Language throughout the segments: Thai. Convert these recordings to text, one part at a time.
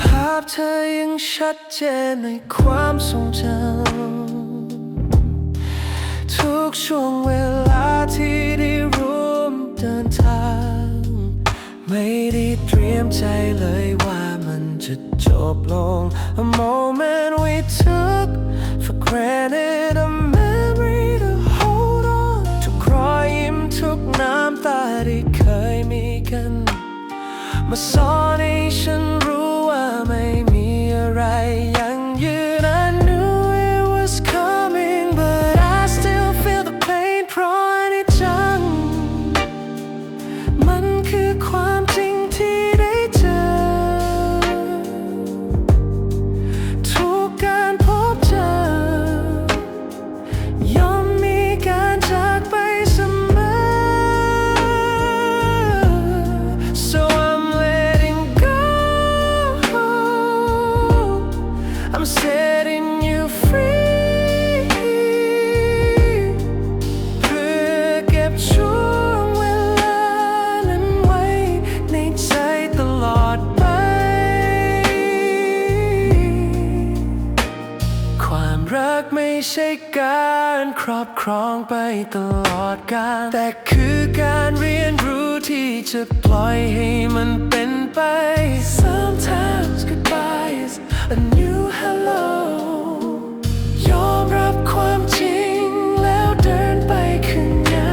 ภาพเธอยังชัดเจนในความทรงจำทุกช่วงเวลาที่ได้ร่วมเดินทาง ไม่ได้เตรียมใจเลยว่ามันจะจบลง A moment we took for granted A memory to hold on ทุกรอยยิ้มทุกน้ำตาที่เคยมีกัน มาสอนให้ฉัน รักไม่ใช่การครอบครองไปตลอดกาลแต่คือการเรียนรู้ที่จะปล่อยให้มันเป็นไป Sometimes goodbye is a new hello ยอมรับความจริงแล้วเดินไปข้างหน้า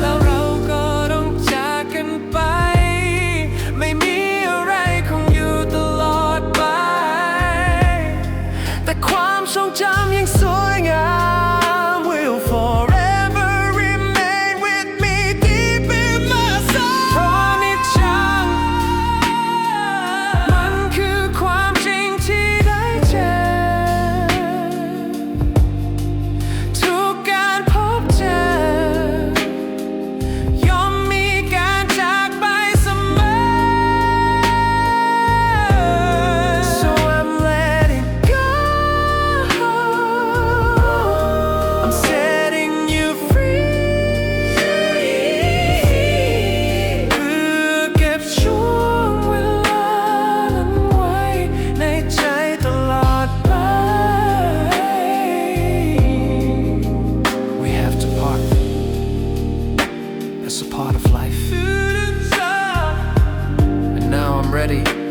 แล้วเราก็ต้องจากกันไป ไม่มีอะไรคงอยู่ตลอดไป แต่ความ ဆုံးချမ်းရင် That's a part of life. And now I'm ready